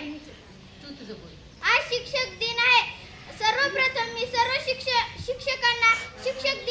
आज शिक्षक दिन आहे. सर्वप्रथम मी सर्व शिक्षक शिक्षकांना शिक्षक